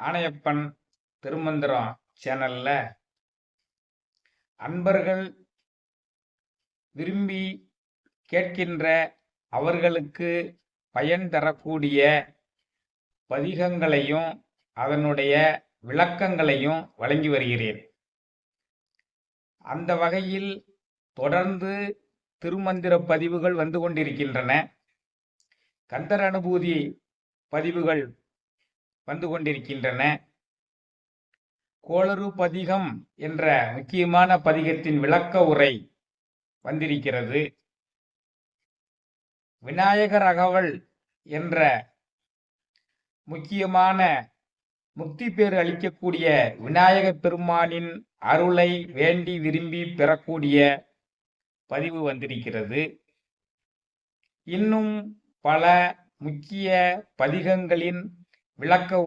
ஆணையப்பன் திருமந்திரம் சேனல்ல அன்பர்கள் விரும்பி கேட்கின்ற அவர்களுக்கு பயன் தரக்கூடிய பதிகங்களையும் அதனுடைய விளக்கங்களையும் வழங்கி வருகிறேன். அந்த வகையில் தொடர்ந்து திருமந்திர பதிவுகள் வந்து கொண்டிருக்கின்றன. கந்தர் அனுபூதி பதிவுகள் வந்து கொண்டிருக்கின்றன. கோளறு பதிகம் என்ற முக்கியமான பதிகத்தின் விளக்க உரை வந்திருக்கிறது. விநாயகர் அகவல் என்ற முக்கியமான முக்தி பேறு அளிக்கக்கூடிய விநாயக பெருமானின் அருளை வேண்டி விரும்பி பெறக்கூடிய பதிவு வந்திருக்கிறது. இன்னும் பல முக்கிய பதிகங்களின் விளக்க